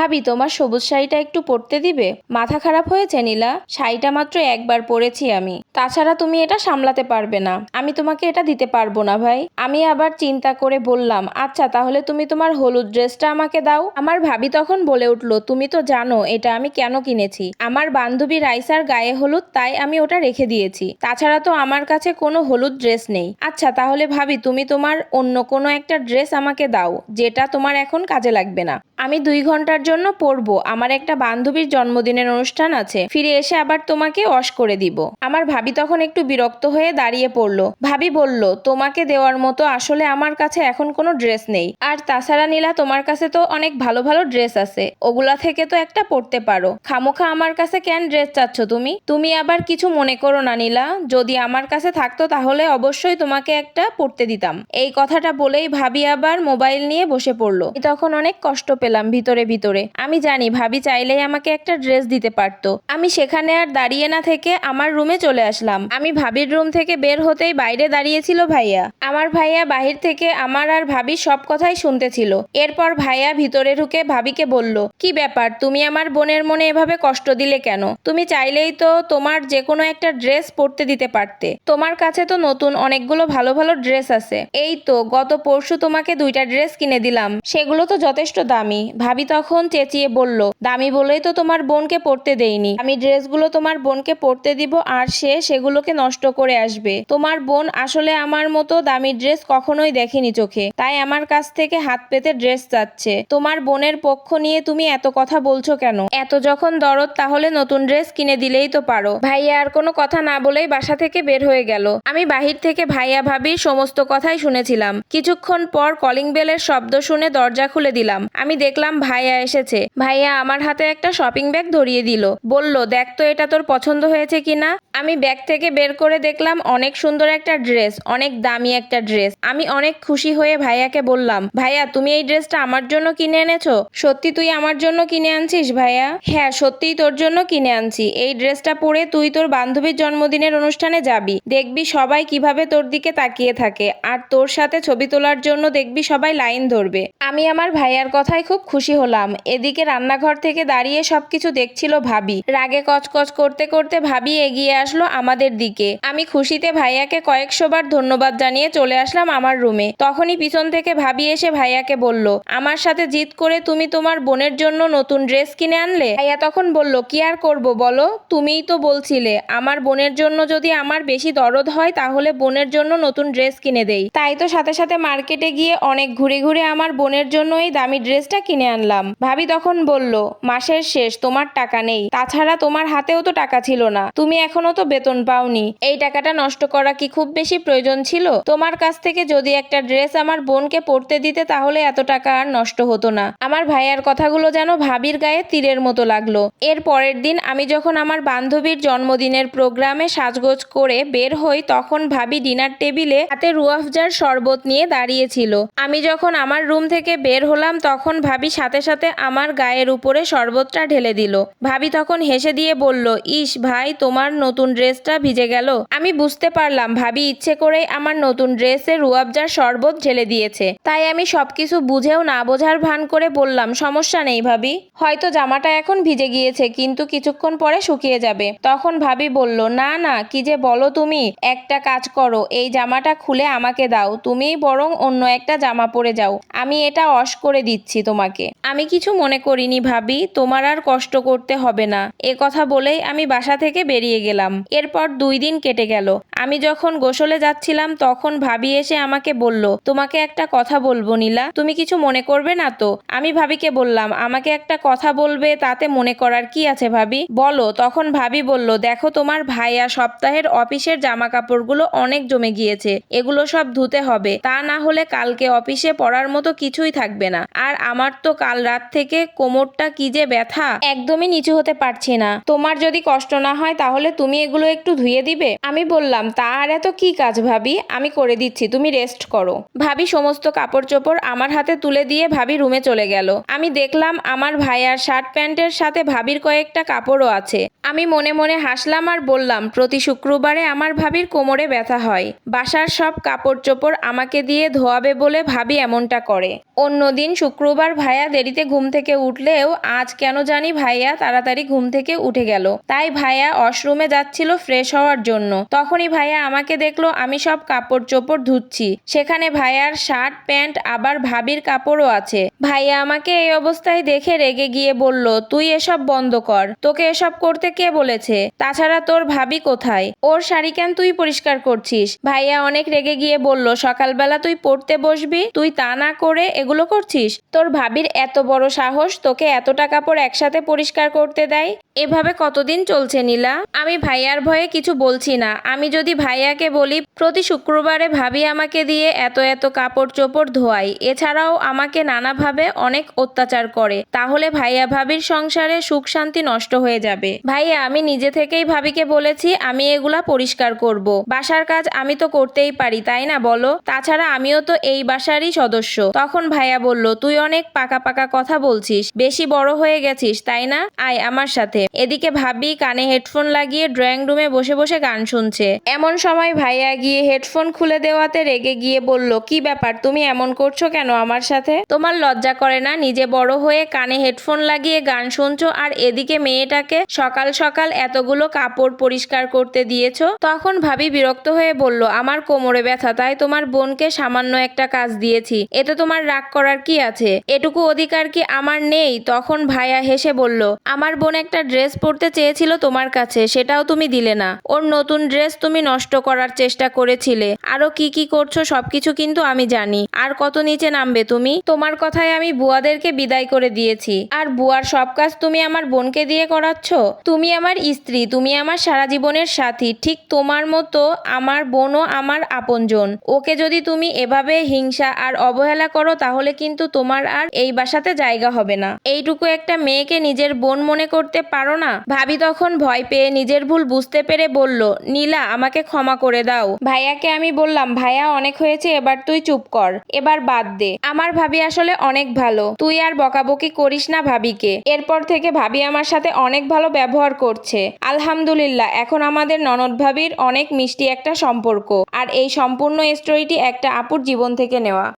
ভাবি তোমার সবুজ শাড়িটা একটু পরতে দিবে? মাথা খারাপ হয়েছে নীলা? শাড়িটা মাত্র একবার পরেছি আমি। তাছাড়া তুমি এটা সামলাতে পারবে না। আমি তোমাকে এটা দিতে পারব না ভাই। আমি আবার চিন্তা করে বললাম আচ্ছা তাহলে তুমি তোমার হলুদ ড্রেসটা আমাকে দাও। আমার ভাবি তখন বলে উঠল, তুমি তো জানো এটা আমি কেন কিনেছি। আমার বান্ধবী রাইসার গায়ে হলুদ, তাই আমি ওটা রেখে দিয়েছি। তাছাড়া তো আমার কাছে কোনো হলুদ ড্রেস নেই। আচ্ছা তাহলে ভাবি তুমি তোমার অন্য কোনো একটা ড্রেস আমাকে দাও, যেটা তোমার এখন কাজে লাগবে না। আমি দুই ঘণ্টার জন্য পরবো আমার একটা বান্ধবীর জন্মদিনের অনুষ্ঠান আছে। ফিরে এসে আবার তোমাকে ওয়াশ করে দিব। আমার ভাবি তখন একটু বিরক্ত হয়ে দাঁড়িয়ে পড়ল। ভাবি বলল, তোমাকে দেওয়ার মতো আসলে আমার কাছে এখন কোনো ড্রেস নেই। আর তাছাড়া নীলা, তোমার কাছে তো অনেক ভালো ভালো ড্রেস আছে। ওগুলা থেকে তো একটা পরতে পারো। খামোখা আমার কাছে কেন ড্রেস চাচ্ছ তুমি? তুমি আবার কিছু মনে করো না নীলা। যদি আমার কাছে থাকতো তাহলে অবশ্যই তোমাকে একটা পড়তে দিতাম। এই কথাটা বলেই ভাবি আবার মোবাইল নিয়ে বসে পড়ল। তখন অনেক কষ্ট পেলাম ভিতরে ভিতরে। আমি জানি ভাবি চাইলেই আমাকে একটা ড্রেস দিতে পারতো। আমি সেখানে আর দাঁড়িয়ে না থেকে আমার রুমে চলে আসলাম। আমি ভাবির রুম থেকে বের হতেই বাইরে দাঁড়িয়েছিল ভাইয়া। আমার ভাইয়া বাহির থেকে আমার আর ভাবির সব কথাই শুনতেছিল। এরপর ভাইয়া ভিতরে ঢুকে ভাবিকে বলল, কি ব্যাপার? তুমি আমার বোনের মনে এভাবে কষ্ট দিলে কেন? তুমি চাইলেই তো তোমার যে কোনো একটা ড্রেস পরতে দিতে পারতে। তোমার কাছে তো নতুন অনেকগুলো ভালো ভালো ড্রেস আছে। এই তো, গত পরশু তোমাকে দুইটা ড্রেস কিনে দিলাম। সেগুলো তো যথেষ্ট দামি। ভাবি তখন চেঁচিয়ে বলল, দামি বলেই তো তোমার বোনকে পরতে দেইনি। আমি ড্রেসগুলো তোমার বোনকে পরতে দিব আর সে সেগুলোকে নষ্ট করে আসবে। তোমার বোন আসলে আমার মতো দামি ড্রেস কখনোই দেখেনি চোখে, তাই আমার কাছ থেকে হাত পেতে ড্রেস চাচ্ছে। তোমার বোনের পক্ষ নিয়ে তুমি এত কথা বলছো কেন? এত যখন দরদ, তাহলে নতুন ড্রেস কিনে দিলেই তো পারো। ভাইয়া আর কোনো কথা না বলেই বাসা থেকে বের হয়ে গেল। আমি বাহির থেকে ভাইয়া ভাবির সমস্ত কথাই শুনেছিলাম। কিছুক্ষণ পর কলিং বেলের শব্দ শুনে দরজা খুলে দিলাম। আমি দেখলাম ভাইয়া এসেছে। ভাইয়া আমার হাতে একটা শপিং ব্যাগ ধরিয়ে দিল। বলল, দেখ তো এটা তোর পছন্দ হয়েছে কিনা আমি ব্যাগ থেকে বের করে দেখলাম অনেক সুন্দর একটা ড্রেস অনেক দামি একটা ড্রেস আমি অনেক খুশি হয়ে ভাইয়াকে বললাম, ভাইয়া, তুমি এই ড্রেসটা আমার জন্য কিনে এনেছো? সত্যি তুই আমার জন্য কিনে আনছিস ভাইয়া? হ্যাঁ সত্যিই তোর জন্য কিনে আনছি। এই ড্রেসটা পরে তুই তোর বান্ধবীর জন্মদিনের অনুষ্ঠানে যাবি। দেখবি সবাই কীভাবে তোর দিকে তাকিয়ে থাকে। আর তোর সাথে ছবি তোলার জন্য দেখবি সবাই লাইন ধরবে। আমি আমার ভাইয়ার কথায় খুব খুশি হলাম। এদিকে রান্নাঘর থেকে দাঁড়িয়ে সবকিছু দেখছিল ভাবি। রাগে কচকচ করতে করতে ভাবি এগিয়ে আসলো আমাদের দিকে। আমি খুশিতে ভাইয়াকে কয়েকশোবার ধন্যবাদ জানিয়ে চলে আসলাম আমার রুমে। তখনই পিছন থেকে ভাবি এসে ভাইয়াকে বলল, আমার সাথে জিদ করে তুমি তোমার বোনের জন্য নতুন ড্রেস কিনে আনলে? ভাইয়া তখন বলল, কি আর করব বলো? তুমিই তো বলছিলে, আমার বোনের জন্য যদি আমার বেশি দরদ হয় তাহলে বোনের জন্য নতুন ড্রেস কিনে দেই। তাই তো সাথে সাথে মার্কেটে গিয়ে অনেক ঘুরে ঘুরে আমার বোনের জন্য এই দামি ড্রেসটা কিনে আনলাম। ভাবি তখন বলল, মাসের শেষ, তোমার টাকা নেই। তাছাড়া তোমার হাতেও তো টাকা ছিল না। তুমি এখনও তো বেতন পাওনি। এই টাকাটা নষ্ট করা কি খুব বেশি প্রয়োজন ছিল? তোমার কাছ থেকে যদি একটা ড্রেস আমার বোনকে পরতে দিতে, তাহলে এত টাকা আর নষ্ট হতো না। আমার ভাইয়ার কথাগুলো যেন ভাবির গায়ে তীরের মতো লাগল। এর পরের দিন আমি যখন আমার বান্ধবীর জন্মদিনের প্রোগ্রামে সাজগোজ করে বের হই, তখন ভাবি ডিনার টেবিলে হাতে রুয়াফজার শরবত নিয়ে দাঁড়িয়েছিল আমি যখন আমার রুম থেকে বের হলাম, তখন ভাবি সাথে সাথে আমার গায়ের উপরে শরবতটা ঢেলে দিল। ভাবি তখন হেসে দিয়ে বলল, ইস ভাই, তোমার নতুন ড্রেসটা ভিজে গেল। আমি বুঝতে পারলাম, ভাবি ইচ্ছে করেই আমার নতুন ড্রেসে রুয়াবজার শরবত ঢেলে দিয়েছে। তাই আমি সবকিছু বুঝেও না বোঝার ভান করে বললাম, সমস্যা নেই ভাবি। হয়তো জামাটা এখন ভিজে গিয়েছে, কিন্তু কিছুক্ষণ পরে শুকিয়ে যাবে। তখন ভাবি বলল, না না, কি যে বলো তুমি, একটা কাজ করো, এই জামাটা খুলে আমাকে দাও, তুমিই বরং অন্য একটা জামা পরে যাও। আমি এটা অশ করে দিচ্ছি তোমাকে। আমি কিছু মনে করিনি ভাবি, তোমার আর কষ্ট করতে হবে না। এ কথা বলেই আমি বাসা থেকে বেরিয়ে গেলাম। এরপর দুই দিন কেটে গেল। আমি যখন গোসলে যাচ্ছিলাম, তখন ভাবি এসে আমাকে বলল, তোমাকে একটা কথা বলব নীলা, তুমি কিছু মনে করবে না তো? আমি ভাবিকে বললাম, আমাকে একটা কথা বলবে, তাতে মনে করার কি আছে ভাবি? বলো, তখন ভাবি বলল, দেখো তোমার ভাইয়া সপ্তাহের অফিসের জামা কাপড়গুলো অনেক জমে গিয়েছে, এগুলো সব ধুতে হবে। তা না হলে কালকে অফিসে পড়ার মতো কিছুই থাকবে না। আর আমার তো কাল রাত থেকে কোমরটা কি যে ব্যথা? একদমই নিচু হতে পারছি না। তোমার যদি কষ্ট না হয়, তাহলে তুমি এগুলো একটু ধুয়ে দিবে? আমি বললাম, তা আর এত কি কাজ ভাবি? আমি করে দিচ্ছি, তুমি রেস্ট করো। ভাবি সমস্ত কাপড় চোপড় আমার হাতে তুলে দিয়ে ভাবি রুমে চলে গেল। আমি দেখলাম আমার ভাইয়ার শার্ট প্যান্টের সাথে ভাবির কয়েকটা কাপড়ও আছে। আমি মনে মনে হাসলাম আর বললাম, প্রতি শুক্রবারে আমার ভাবির কোমরে ব্যথা হয়। বাসার সব কাপড় চোপড় আমাকে দিয়ে ধোয়াবে বলে ভাবি এমনটা করে। অন্যদিন শুক্রবার ভাইয়া দেরিতে ঘুম থেকে উঠলেও আজ কেন জানি ভাইয়া তাড়াতাড়ি ঘুম থেকে উঠে গেল। তাই ভাইয়া ওয়াশরুমে যাচ্ছিল ফ্রেশ হওয়ার জন্য। তখনই ভাইয়া আমাকে দেখল আমি সব কাপড় চোপড় ধুচ্ছি। সেখানে ভাইয়ার শার্ট, প্যান্ট, আবার ভাবির কাপড়ও আছে। ভাইয়া আমাকে এই অবস্থায় দেখে রেগে গিয়ে বলল, তুই এসব বন্ধ কর। তোকে এসব করতে কে বলেছে? তাছাড়া তোর ভাবি কোথায়? ওর শাড়ি কেন তুই পরিষ্কার করছিস? ভাইয়া অনেক রেগে গিয়ে বলল, সকালবেলা তুই পড়তে বসবি? তুই তা না করে এগুলো করছিস? তোর ভাবির এত বড় সাহস তোকে এতটা কাপড় একসাথে পরিষ্কার করতে দেয়? এভাবে কতদিন চলছে নীলা? আমি ভাইয়ার ভয়ে কিছু বলছি না। আমি যদি ভাইয়াকে বলি, প্রতি শুক্রবারে ভাবি আমাকে দিয়ে এত এত কাপড় চোপড় ধোয়াই। এছাড়াও আমাকে নানাভাবে অনেক অত্যাচার করে। তাহলে ভাইয়া ভাবির সংসারে সুখ শান্তি নষ্ট হয়ে যাবে। ভাইয়া, আমি নিজে থেকেই ভাবিকে বলেছি আমি এগুলা পরিষ্কার করব। বাসার কাজ আমি তো করতেই পারি, তাই না বলো? তাছাড়া আমিও তো এই বাসারই সদস্য। তখন ভাইয়া বলল, তুই অনেক পাকা পাকা কথা বলছিস। বেশি বড় হয়ে গেছিস, তাই না? আয় আমার সাথে। এদিকে ভাবি কানে হেডফোন লাগিয়ে ড্রয়িং রুমে বসে বসে গান শুনছে। এমন সময় ভাইয়া গিয়ে হেডফোন খুলে দেওয়াতে রেগে গিয়ে বলল, কি ব্যাপার? তুমি এমন করছ কেন আমার সাথে? তোমার লজ্জা করে না, নিজে বড় হয়ে কানে হেডফোন লাগিয়ে গান শুনছো আর এদিকে মেয়েটাকে সকাল সকাল এতগুলো কাপড় পরিষ্কার করতে দিয়েছ? তখন ভাবি বিরক্ত হয়ে বলল, আমার কোমরে ব্যথা, তাই তোমার বোনকে সামান্য একটা কাজ দিয়েছি। এতে তোমার রাগ করার কি আছে? এটুকু অধিকার কি আমার নেই? তখন ভাইয়া হেসে বলল, আমার বোন একটা ড্রেস পরতে চেয়েছিল তোমার কাছে, সেটাও তুমি দিলে না। ওর নতুন ড্রেস তুমি নষ্ট করার চেষ্টা করেছিলে। আরও কি কি করছ সবকিছু কিন্তু আমি জানি। আর কত নিচে নামবে তুমি? তোমার কথায় আমি বুয়াদেরকে বিদায় করে দিয়েছি। আর বুয়ার সব কাজ তুমি আমার বোনকে দিয়ে করাচ্ছ? তুমি আমার স্ত্রী, তুমি আমার সারা জীবনের সাথী। ঠিক তোমার মতো আমার বোনও আমার আপনজন। ওকে যদি তুমি এভাবে হিংসা আর অবহেলা করো, তাহলে কিন্তু তোমার আর এই বাসাতে জায়গা হবে না। এইটুকু একটা মেয়েকে নিজের বোন মনে করতে পারো না? ভাবি তখন ভয় পেয়ে নিজের ভুল বুঝতে পেরে বলল, নীলা, আমাকে ক্ষমা করে দাও। ভাইয়াকে আমি বললাম, ভাইয়া, অনেক হয়েছে, এবার তুই চুপ কর। এবার বাদ দে। আমার ভাবি আসলে অনেক ভালো। তুই আর বকাবকি করিস না ভাবিকে। এরপর থেকে ভাবি আমার সাথে অনেক ভালো ব্যবহার করছে। আলহামদুলিল্লাহ, এখন আমাদের ননদ ভাবির অনেক মিষ্টি একটা সম্পর্ক। আর এই সম্পূর্ণ স্টোরিটি একটা আপুর জীবন থেকে নেওয়া।